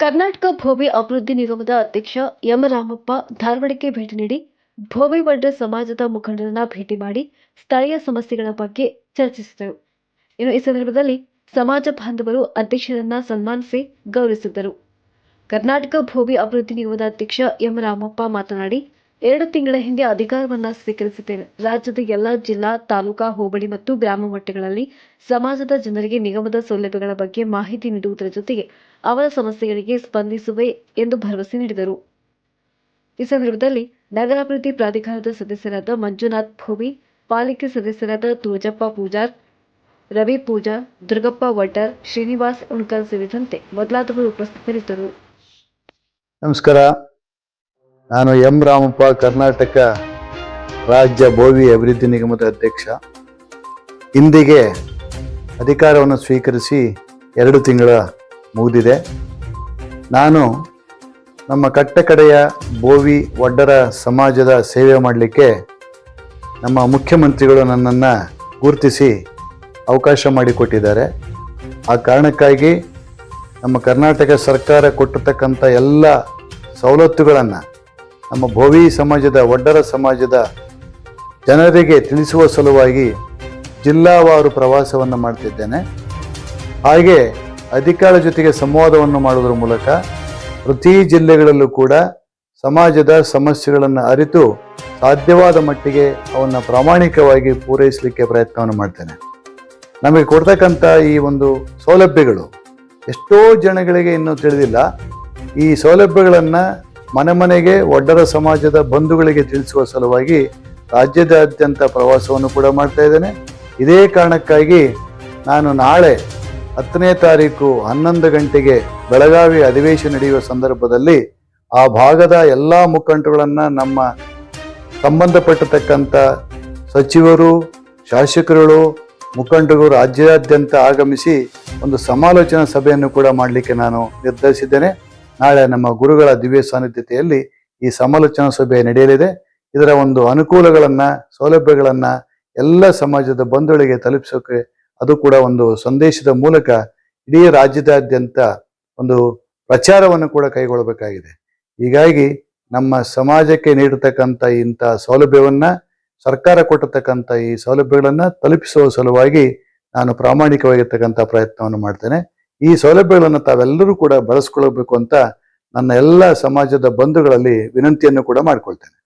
ಕರ್ನಾಟಕ ಭೋವಿ ಅಭಿವೃದ್ಧಿ ನಿಗಮದ ಅಧ್ಯಕ್ಷ ಎಂ ರಾಮಪ್ಪ ಧಾರವಾಡಕ್ಕೆ ಭೇಟಿ ನೀಡಿ ಭೋವಿ ವಡ್ರ ಸಮಾಜದ ಮುಖಂಡರನ್ನ ಭೇಟಿ ಮಾಡಿ ಸ್ಥಳೀಯ ಸಮಸ್ಯೆಗಳ ಬಗ್ಗೆ ಚರ್ಚಿಸಿದರು. ಇನ್ನು ಈ ಸಂದರ್ಭದಲ್ಲಿ ಸಮಾಜ ಬಾಂಧವರು ಅಧ್ಯಕ್ಷರನ್ನ ಸನ್ಮಾನಿಸಿ ಗೌರವಿಸಿದರು ಕರ್ನಾಟಕ ಭೋವಿ ಅಭಿವೃದ್ಧಿ ನಿಗಮದ ಅಧ್ಯಕ್ಷ ಎಂ ರಾಮಪ್ಪ ಮಾತನಾಡಿ ಎರಡು ತಿಂಗಳ ಹಿಂದೆ ಅಧಿಕಾರವನ್ನು ಸ್ವೀಕರಿಸಿದ್ದೇನೆ. ರಾಜ್ಯದ ಎಲ್ಲ ಜಿಲ್ಲಾ, ತಾಲೂಕಾ, ಹೋಬಳಿ ಮತ್ತು ಗ್ರಾಮ ಮಟ್ಟಗಳಲ್ಲಿ ಸಮಾಜದ ಜನರಿಗೆ ನಿಗಮದ ಸೌಲಭ್ಯಗಳ ಬಗ್ಗೆ ಮಾಹಿತಿ ನೀಡುವುದರ ಜೊತೆಗೆ ಅವರ ಸಮಸ್ಯೆಗಳಿಗೆ ಸ್ಪಂದಿಸುವೆ ಎಂದು ಭರವಸೆ ನೀಡಿದರು. ಈ ಸಂದರ್ಭದಲ್ಲಿ ನಗರಾಭಿವೃದ್ಧಿ ಪ್ರಾಧಿಕಾರದ ಸದಸ್ಯರಾದ ಮಂಜುನಾಥ್ ಭೋವಿ, ಪಾಲಿಕೆ ಸದಸ್ಯರಾದ ತುಳಜಪ್ಪ ಪೂಜಾರ್, ರವಿ ಪೂಜಾ, ದುರ್ಗಪ್ಪ ವಡ್ಡರ್ ಶ್ರೀನಿವಾಸ್ ಉಣ್ಕರ್ ಸೇರಿದಂತೆ ಮೊದಲಾದವರು ಉಪಸ್ಥಿತರಿದ್ದರು. ನಮಸ್ಕಾರ. ನಾನು ಎಂ ರಾಮಪ್ಪ, ಕರ್ನಾಟಕ ರಾಜ್ಯ ಭೋವಿ ಅಭಿವೃದ್ಧಿ ನಿಗಮದ ಅಧ್ಯಕ್ಷ. ಇಂದಿಗೆ ಅಧಿಕಾರವನ್ನು ಸ್ವೀಕರಿಸಿ ಎರಡು ತಿಂಗಳ ಮುಗಿದಿದೆ. ನಾನು ನಮ್ಮ ಕಟ್ಟಕಡೆಯ ಬೋವಿ ಒಡ್ಡರ ಸಮಾಜದ ಸೇವೆ ಮಾಡಲಿಕ್ಕೆ ನಮ್ಮ ಮುಖ್ಯಮಂತ್ರಿಗಳು ನನ್ನನ್ನು ಗುರುತಿಸಿ ಅವಕಾಶ ಮಾಡಿಕೊಟ್ಟಿದ್ದಾರೆ. ಆ ಕಾರಣಕ್ಕಾಗಿ ನಮ್ಮ ಕರ್ನಾಟಕ ಸರ್ಕಾರ ಕೊಟ್ಟಿರ್ತಕ್ಕಂಥ ಎಲ್ಲ ಸವಲತ್ತುಗಳನ್ನು ನಮ್ಮ ಭೋವಿ ಸಮಾಜದ ಒಡ್ಡರ ಸಮಾಜದ ಜನರಿಗೆ ತಿಳಿಸುವ ಸಲುವಾಗಿ ಜಿಲ್ಲಾವಾರು ಪ್ರವಾಸವನ್ನು ಮಾಡ್ತಿದ್ದೇನೆ. ಹಾಗೆ ಅಧಿಕಾರ ಜೊತೆಗೆ ಸಂವಾದವನ್ನು ಮಾಡುವುದರ ಮೂಲಕ ಪ್ರತಿ ಜಿಲ್ಲೆಗಳಲ್ಲೂ ಕೂಡ ಸಮಾಜದ ಸಮಸ್ಯೆಗಳನ್ನು ಅರಿತು ಸಾಧ್ಯವಾದ ಮಟ್ಟಿಗೆ ಅವನ್ನು ಪ್ರಾಮಾಣಿಕವಾಗಿ ಪೂರೈಸಲಿಕ್ಕೆ ಪ್ರಯತ್ನವನ್ನು ಮಾಡ್ತೇನೆ. ನಮಗೆ ಕೊಡ್ತಕ್ಕಂಥ ಈ ಒಂದು ಸೌಲಭ್ಯಗಳು ಎಷ್ಟೋ ಜನಗಳಿಗೆ ಇನ್ನೂ ತಿಳಿದಿಲ್ಲ. ಈ ಸೌಲಭ್ಯಗಳನ್ನು ಮನೆ ಮನೆಗೆ ಒಡ್ಡರ ಸಮಾಜದ ಬಂಧುಗಳಿಗೆ ತಿಳಿಸುವ ಸಲುವಾಗಿ ರಾಜ್ಯದಾದ್ಯಂತ ಪ್ರವಾಸವನ್ನು ಕೂಡ ಮಾಡ್ತಾ ಇದ್ದೇನೆ. ಇದೇ ಕಾರಣಕ್ಕಾಗಿ ನಾನು ನಾಳೆ ಹತ್ತನೇ ತಾರೀಕು ಹನ್ನೊಂದು ಗಂಟೆಗೆ ಬೆಳಗಾವಿ ಅಧಿವೇಶನ ನಡೆಯುವ ಸಂದರ್ಭದಲ್ಲಿ ಆ ಭಾಗದ ಎಲ್ಲ ಮುಖಂಡರುಗಳನ್ನು ನಮ್ಮ ಸಂಬಂಧಪಟ್ಟತಕ್ಕಂಥ ಸಚಿವರು, ಶಾಸಕರುಗಳು ಮುಖಂಡರು ರಾಜ್ಯಾದ್ಯಂತ ಆಗಮಿಸಿ ಒಂದು ಸಮಾಲೋಚನಾ ಸಭೆಯನ್ನು ಕೂಡ ಮಾಡಲಿಕ್ಕೆ ನಾನು ನಿರ್ಧರಿಸಿದ್ದೇನೆ. ನಾಳೆ ನಮ್ಮ ಗುರುಗಳ ದಿವ್ಯ ಸಾನ್ನಿಧ್ಯತೆಯಲ್ಲಿ ಈ ಸಮಾಲೋಚನಾ ಸಭೆ ನಡೆಯಲಿದೆ. ಇದರ ಒಂದು ಅನುಕೂಲಗಳನ್ನ, ಸೌಲಭ್ಯಗಳನ್ನ ಎಲ್ಲ ಸಮಾಜದ ಬಂಧುಗಳಿಗೆ ತಲುಪಿಸೋಕೆ ಅದು ಕೂಡ ಒಂದು ಸಂದೇಶದ ಮೂಲಕ ಇಡೀ ರಾಜ್ಯದಾದ್ಯಂತ ಒಂದು ಪ್ರಚಾರವನ್ನು ಕೂಡ ಕೈಗೊಳ್ಳಬೇಕಾಗಿದೆ. ಹೀಗಾಗಿ ನಮ್ಮ ಸಮಾಜಕ್ಕೆ ನೀಡತಕ್ಕಂಥ ಇಂಥ ಸೌಲಭ್ಯವನ್ನ, ಸರ್ಕಾರ ಕೊಟ್ಟತಕ್ಕಂಥ ಈ ಸೌಲಭ್ಯಗಳನ್ನ ತಲುಪಿಸುವ ಸಲುವಾಗಿ ನಾನು ಪ್ರಾಮಾಣಿಕವಾಗಿರ್ತಕ್ಕಂಥ ಪ್ರಯತ್ನವನ್ನು ಮಾಡ್ತೇನೆ. ಈ ಸೌಲಭ್ಯಗಳನ್ನು ತಾವೆಲ್ಲರೂ ಕೂಡ ಬಳಸ್ಕೊಳ್ಬೇಕು ಅಂತ ನನ್ನ ಎಲ್ಲ ಸಮಾಜದ ಬಂಧುಗಳಲ್ಲಿ ವಿನಂತಿಯನ್ನು ಕೂಡ ಮಾಡ್ಕೊಳ್ತೇನೆ.